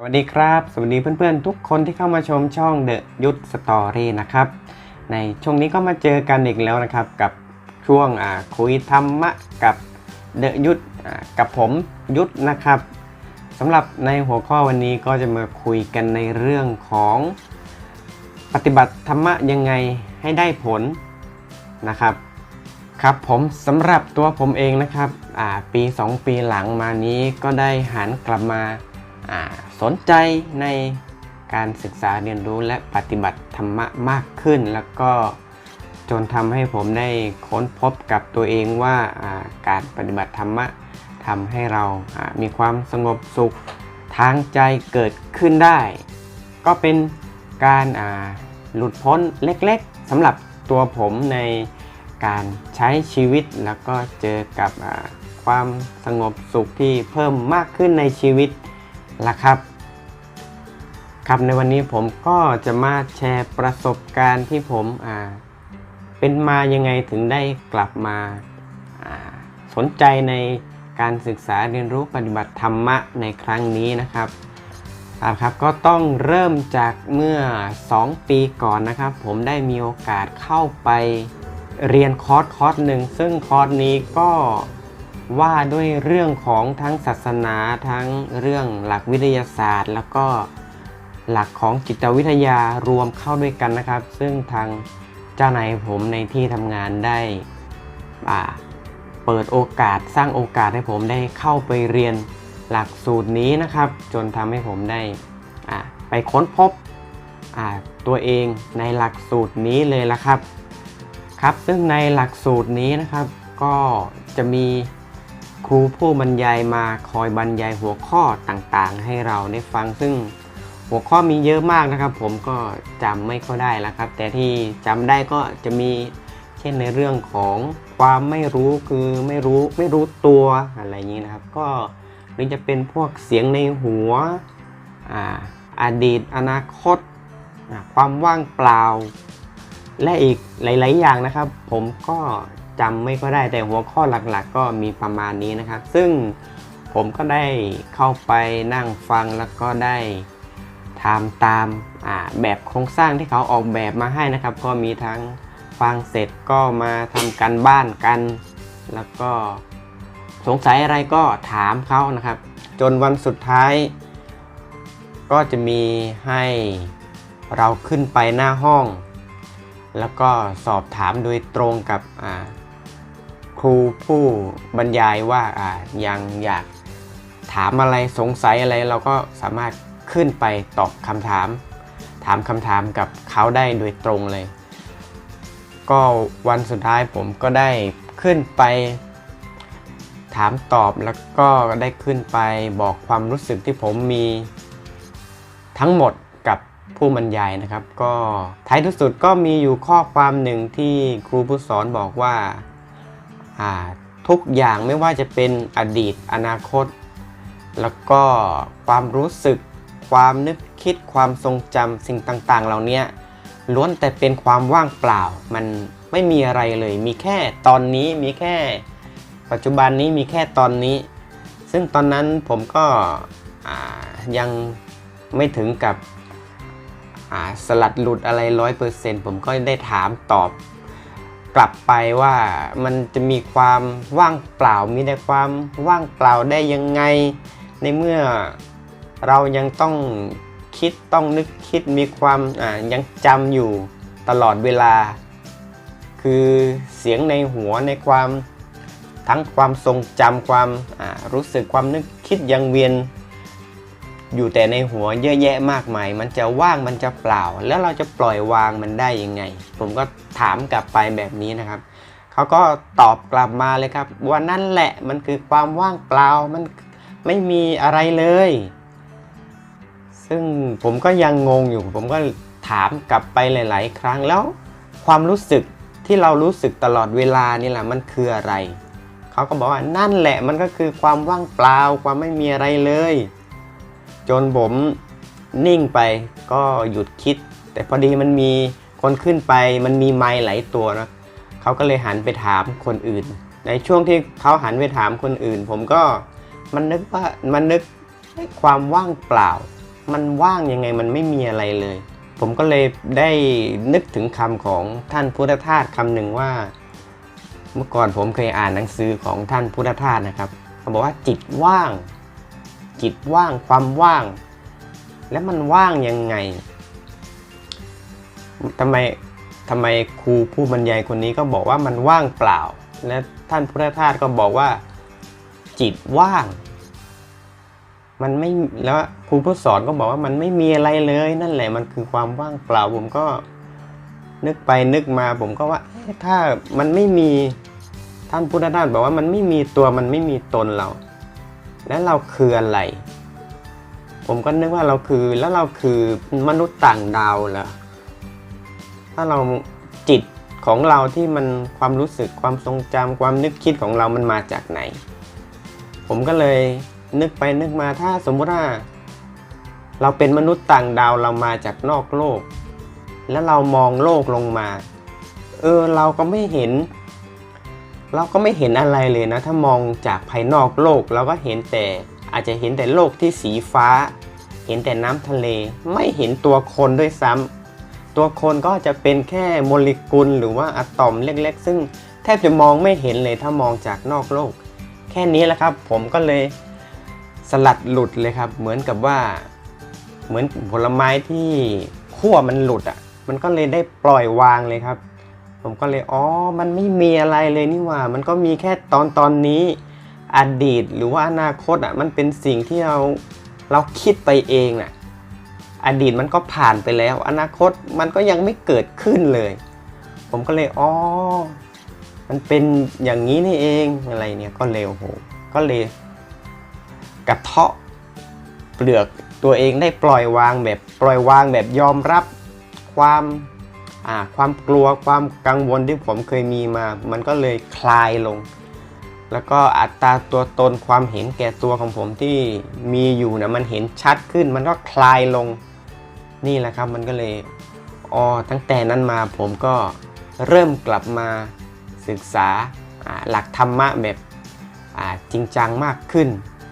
สวัสดีครับ สวัสดีเพื่อนๆ ทุกคนที่เข้ามาชมช่อง The ยุทธสตอรี่นะครับ ในช่วงนี้ก็มาเจอกันอีกแล้วนะครับ กับช่วงคุยธรรมะกับ The ยุทธกับผมยุทธนะครับสำหรับในหัวข้อวันนี้ก็จะมาคุยกันในเรื่องของปฏิบัติธรรมะยังไงให้ได้ผลนะครับครับผมสำหรับตัวผมเองนะครับปี 2 ปีหลังมานี้ก็ได้หันกลับมา สนใจในการศึกษาเรียนรู้และปฏิบัติธรรมะมากขึ้น แล้วก็จนทำให้ผมได้ค้นพบกับตัวเองว่าการปฏิบัติธรรมะทำให้เรามีความสงบสุขทางใจเกิดขึ้นได้ ก็เป็นการหลุดพ้นเล็กๆสำหรับตัวผมในการใช้ชีวิตแล้วก็เจอกับความสงบสุขที่เพิ่มมากขึ้นในชีวิต ล่ะครับครับในวันนี้ผมก็จะมาแชร์ประสบการณ์ที่ผมเป็นมายังไงถึงได้กลับมาอ่าสนใจในการศึกษาเรียนรู้ปฏิบัติธรรมะในครั้งนี้นะครับครับครับก็ต้องเริ่มจากเมื่อ 2 ปีก่อนนะครับ ผมได้มีโอกาสเข้าไปเรียนคอร์สคอร์สหนึ่งซึ่งคอร์สนี้ก็ ว่าด้วยเรื่องของทั้งศาสนาทั้งเรื่องหลักวิทยาศาสตร์ แล้วก็หลักของจิตวิทยารวมเข้าด้วยกันนะครับ ซึ่งทางเจ้านายผมในที่ทำงานได้เปิดโอกาสสร้างโอกาสให้ผมได้เข้าไปเรียนหลักสูตรนี้นะครับ จนทำให้ผมได้ไปค้นพบตัวเองในหลักสูตรนี้เลยละครับครับ ซึ่งในหลักสูตรนี้นะครับก็จะมี ครูผู้บรรยายมาคอยบรรยายหัวข้อต่างๆ ให้เราได้ฟังซึ่งหัวข้อมีเยอะมากนะครับ ผมก็จำไม่ค่อยได้แล้วครับ แต่ที่จำได้ก็จะมีเช่นในเรื่องของความไม่รู้คือไม่รู้ไม่รู้ตัวอะไรอย่างนี้นะครับ ก็หรือจะเป็นพวกเสียงในหัวอาอดีตอนาคต ความว่างเปล่า และอีกหลาย ๆ อย่างนะครับ ผมก็ จำไม่ก็ได้แต่หัวข้อหลักๆ ก็มีประมาณนี้นะครับ ซึ่งผมก็ได้เข้าไปนั่งฟังแล้วก็ได้ทำตามาแบบโครงสร้างที่เขาออกแบบมาให้นะครับ ก็มีทั้งฟังเสร็จก็มาทำการบ้านกัน แล้วก็สงสัยอะไรก็ถามเขานะครับ จนวันสุดท้าย ก็จะมีให้เราขึ้นไปหน้าห้อง แล้วก็สอบถามโดยตรงกับ ครูผู้บรรยายว่าอ่ายังอยากถามอะไรสงสัยอะไรเราก็สามารถขึ้นไปตอบคำถาม ถามคำถามกับเขาได้โดยตรงเลย ก็วันสุดท้ายผมก็ได้ขึ้นไป ถามตอบแล้วก็ได้ขึ้นไปบอกความรู้สึกที่ผมมีทั้งหมดกับผู้บรรยายนะครับ ก็ท้ายที่สุดก็มีอยู่ข้อความหนึ่งที่ครูผู้สอนบอกว่าอ่า ทุกอย่างไม่ว่าจะเป็นอดีตอนาคต แล้วก็ความรู้สึก ความนึกคิดความทรงจำสิ่งต่างๆ เหล่านี้ล้วนแต่เป็นความว่างเปล่า มันไม่มีอะไรเลย มีแค่ตอนนี้มีแค่ ปัจจุบันนี้มีแค่ตอนนี้ ซึ่งตอนนั้นผมก็ยังไม่ถึงกับสลัดหลุดอะไรร้อยเปอร์เซ็นต์ผมก็ได้ถามตอบ กลับไปว่ามันจะมีความว่างเปล่ามีแต่ความว่างเปล่าได้ยังไง ในเมื่อเรายังต้องคิดต้องนึกคิดมีความอ่ายังจำอยู่ตลอดเวลา คือเสียงในหัวในความทั้งความทรงจำความรู้สึกความนึกคิดยังเวียน อยู่แต่ในหัวเยอะแยะมากมาย มันจะว่างมันจะเปล่า แล้วเราจะปล่อยวางมันได้ยังไง ผมก็ถามกลับไปแบบนี้นะครับเขาก็ตอบกลับมาเลยครับว่านั่นแหละมันคือความว่างเปล่ามันไม่มีอะไรเลย ซึ่งผมก็ยังงงอยู่ ผมก็ถามกลับไปหลาย ๆ ครั้งแล้วความรู้สึกที่เรารู้สึกตลอดเวลานี่แหละมันคืออะไร เขาก็บอกว่านั่นแหละมันก็คือความว่างเปล่าความไม่มีอะไรเลย จนผมนิ่งไปก็หยุดคิด แต่พอดีมันมีคนขึ้นไปมันมีไม้หลายตัวนะเขาก็เลยหันไปถามคนอื่น ในช่วงที่เขาหันไปถามคนอื่น ผมก็มันนึกว่ามันนึกความว่างเปล่า มันว่างยังไงมันไม่มีอะไรเลย ผมก็เลยได้นึกถึงคำของท่านพุทธทาสคำหนึ่งว่า เมื่อก่อนผมเคยอ่านหนังสือของท่านพุทธทาสนะครับเขาบอกว่าจิตว่าง จิตว่างความว่าง แล้วมันว่างยังไงทำไมทำไมครูผู้บรรยายคนนี้ก็บอกว่ามันว่างเปล่า และท่านพุทธทาสก็บอกว่า จิตว่าง มันไม่แล้วครูผู้สอนก็บอกว่ามันไม่มีอะไรเลย นั่นแหละมันคือความว่างเปล่าผมก็นึกไปนึกมาผมก็ว่าถ้ามันไม่มีท่านพุทธทาสบอกว่ามันไม่มีตัวมันไม่มีตนเรา แล้วเราคืออะไร ผมก็นึกว่าเราคือแล้วเราคือมนุษย์ต่างดาวเหรอถ้าเราจิตของเราที่มันความรู้สึกความทรงจำความนึกคิดของเรามันมาจากไหน ผมก็เลยนึกไปนึกมาถ้าสมมุติว่า เราเป็นมนุษย์ต่างดาวเรามาจากนอกโลก แล้วเรามองโลกลงมา เออเราก็ไม่เห็น เราก็ไม่เห็นอะไรเลยนะ ถ้ามองจากภายนอกโลกเราก็เห็นแต่อาจจะเห็นแต่โลกที่สีฟ้า เห็นแต่น้ำทะเล ไม่เห็นตัวคนด้วยซ้ำตัวคนก็จะเป็นแค่โมเลกุลหรือว่าอะตอมเล็ก ๆ ซึ่งแทบจะมองไม่เห็นเลยถ้ามองจากนอกโลก แค่นี้แหละครับ ผมก็เลยสลัดหลุดเลยครับ เหมือนกับว่าเหมือนผลไม้ที่ขั้วมันหลุดอะ มันก็เลยได้ปล่อยวางเลยครับ ผมก็เลยอ๋อมันไม่มีอะไรเลยนี่หว่า มันก็มีแค่ตอนตอนนี้อดีตหรือว่าอนาคตอะมันเป็นสิ่งที่เราเราคิดไปเองน่ะอดีตมันก็ผ่านไปแล้ว อนาคตมันก็ยังไม่เกิดขึ้นเลย ผมก็เลยอ๋อมันเป็นอย่างนี้นี่เองอะไรเนี่ยก็เลยโหก็เลยกระเทาะเปลือกตัวเองได้ปล่อยวางแบบปล่อยวางแบบยอมรับความ ความกลัวความกังวลที่ผมเคยมีมา มันก็เลยคลายลง แล้วก็อัตราตัวตนความเห็นแก่ตัวของผมที่มีอยู่นะมันเห็นชัดขึ้น มันก็คลายลงนี่แหละครับมันก็เลยอ๋อตั้งแต่นั้นมาผมก็เริ่มกลับมาศึกษาหลักธรรมะแบบจริงจังมากขึ้น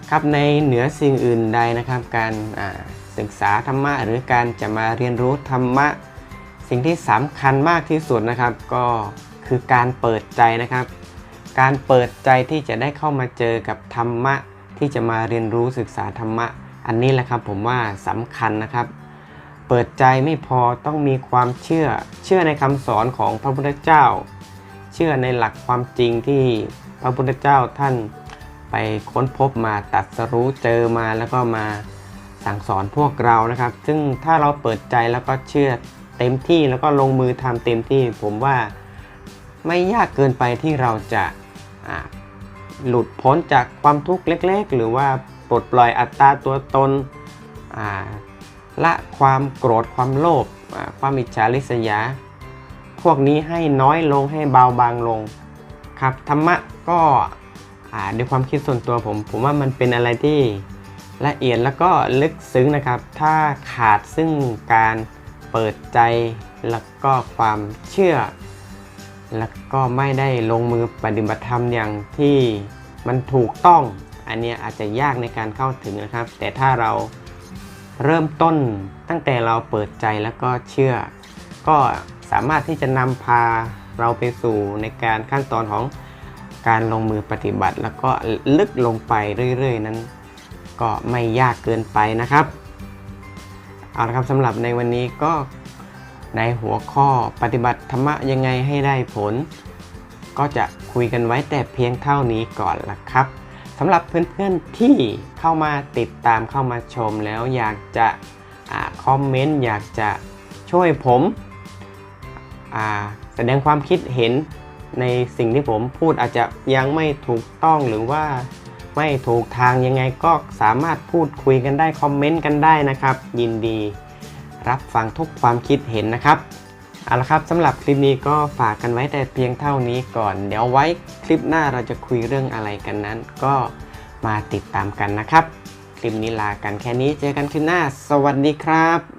ครับในเหนือสิ่งอื่นใดนะครับ การศึกษาธรรมะหรือการจะมาเรียนรู้ธรรมะ สิ่งที่สำคัญมากที่สุดนะครับ ก็คือการเปิดใจนะครับ การเปิดใจที่จะได้เข้ามาเจอกับธรรมะ ที่จะมาเรียนรู้ศึกษาธรรมะ อันนี้แหละครับผมว่าสำคัญนะครับ เปิดใจไม่พอต้องมีความเชื่อ เชื่อในคำสอนของพระพุทธเจ้า เชื่อในหลักความจริงที่พระพุทธเจ้าท่านไปค้นพบมาตัดสรู้เจอมาแล้วก็มาสั่งสอนพวกเรานะครับ ซึ่งถ้าเราเปิดใจแล้วก็เชื่อ เต็มที่แล้วก็ลงมือทำเต็มที่ ผมว่าไม่ยากเกินไปที่เราจะหลุดพ้นจากความทุกข์เล็ก ๆ หรือว่าปลดปล่อยอัตตาตัวตนละความโกรธความโลภความอิจฉาริษยา พวกนี้ให้น้อยลงให้เบาบางลงครับธรรมะก็ด้วยความคิดส่วนตัวผม ผมว่ามันเป็นอะไรที่ละเอียดแล้วก็ลึกซึ้งนะครับ ถ้าขาดซึ่งการ เปิดใจแล้วก็ความเชื่อ แล้วก็ไม่ได้ลงมือปฏิบัติธรรมอย่างที่มันถูกต้อง อันนี้อาจจะยากในการเข้าถึงนะครับ แต่ถ้าเราเริ่มต้นตั้งแต่เราเปิดใจแล้วก็เชื่อ ก็สามารถที่จะนำพาเราไปสู่ในการขั้นตอนของการลงมือปฏิบัติ แล้วก็ลึกลงไปเรื่อย ๆ นั้น ก็ไม่ยากเกินไปนะครับ เอาละครับสำหรับในวันนี้ก็ในหัวข้อปฏิบัติธรรมะยังไงให้ได้ผล ก็จะคุยกันไว้แต่เพียงเท่านี้ก่อนละครับสำหรับเพื่อนๆที่เข้ามาติดตามเข้ามาชมแล้วอยากจะอคอมเมนต์อยากจะช่วยผมแสดงความคิดเห็นในสิ่งที่ผมพูดอาจจะยังไม่ถูกต้องหรือว่า ไม่ถูกทางยังไงก็สามารถพูดคุยกันได้คอมเมนต์กันได้นะครับ ยินดีรับฟังทุกความคิดเห็นนะครับเอาละครับสำหรับคลิปนี้ก็ฝากกันไว้แต่เพียงเท่านี้ก่อน เดี๋ยวไว้คลิปหน้าเราจะคุยเรื่องอะไรกันนั้น ก็มาติดตามกันนะครับ คลิปนี้ลากันแค่นี้เจอกันคลิปหน้า สวัสดีครับ